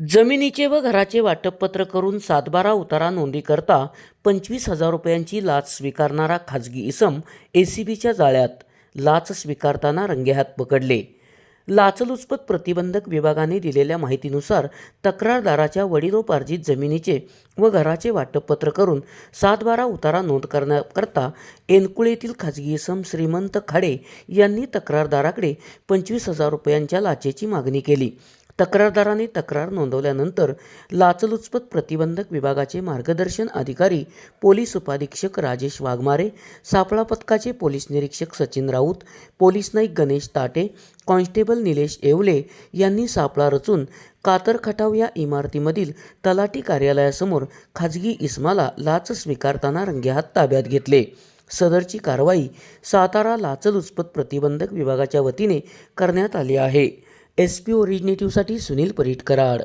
जमिनीचे व घराचे वाटपपत्र करून सातबारा उतारा नोंदी करता पंचवीस हजार रुपयांची लाच स्वीकारणारा खाजगी इसम ए सी बीच्या जाळ्यात लाच स्वीकारताना रंगेहात पकडले. लाचलुचपत प्रतिबंधक विभागाने दिलेल्या माहितीनुसार तक्रारदाराच्या वडिलोपार्जित जमिनीचे व घराचे वाटपपत्र करून सातबारा उतारा नोंद करण्याकरता एनकुळेतील खाजगी इसम श्रीमंत खाडे यांनी तक्रारदाराकडे पंचवीस हजार रुपयांच्या लाचेची मागणी केली. तक्रारदाराने तक्रार नोंदवल्यानंतर लाचलुचपत प्रतिबंधक विभागाचे मार्गदर्शन अधिकारी पोलीस उपाधीक्षक राजेश वाघमारे सापळा पथकाचे पोलीस निरीक्षक सचिन राऊत पोलीस नाईक गणेश ताटे कॉन्स्टेबल निलेश येवले यांनी सापळा रचून कातर खटाव या इमारतीमधील तलाठी कार्यालयासमोर खाजगी इस्माला लाच स्वीकारताना रंगेहात ताब्यात घेतले. सदरची कारवाई सातारा लाचलुचपत प्रतिबंधक विभागाच्या वतीने करण्यात आली आहे. एस पी ओरिजिनेटिव्हसाठी सुनील परीटकराड.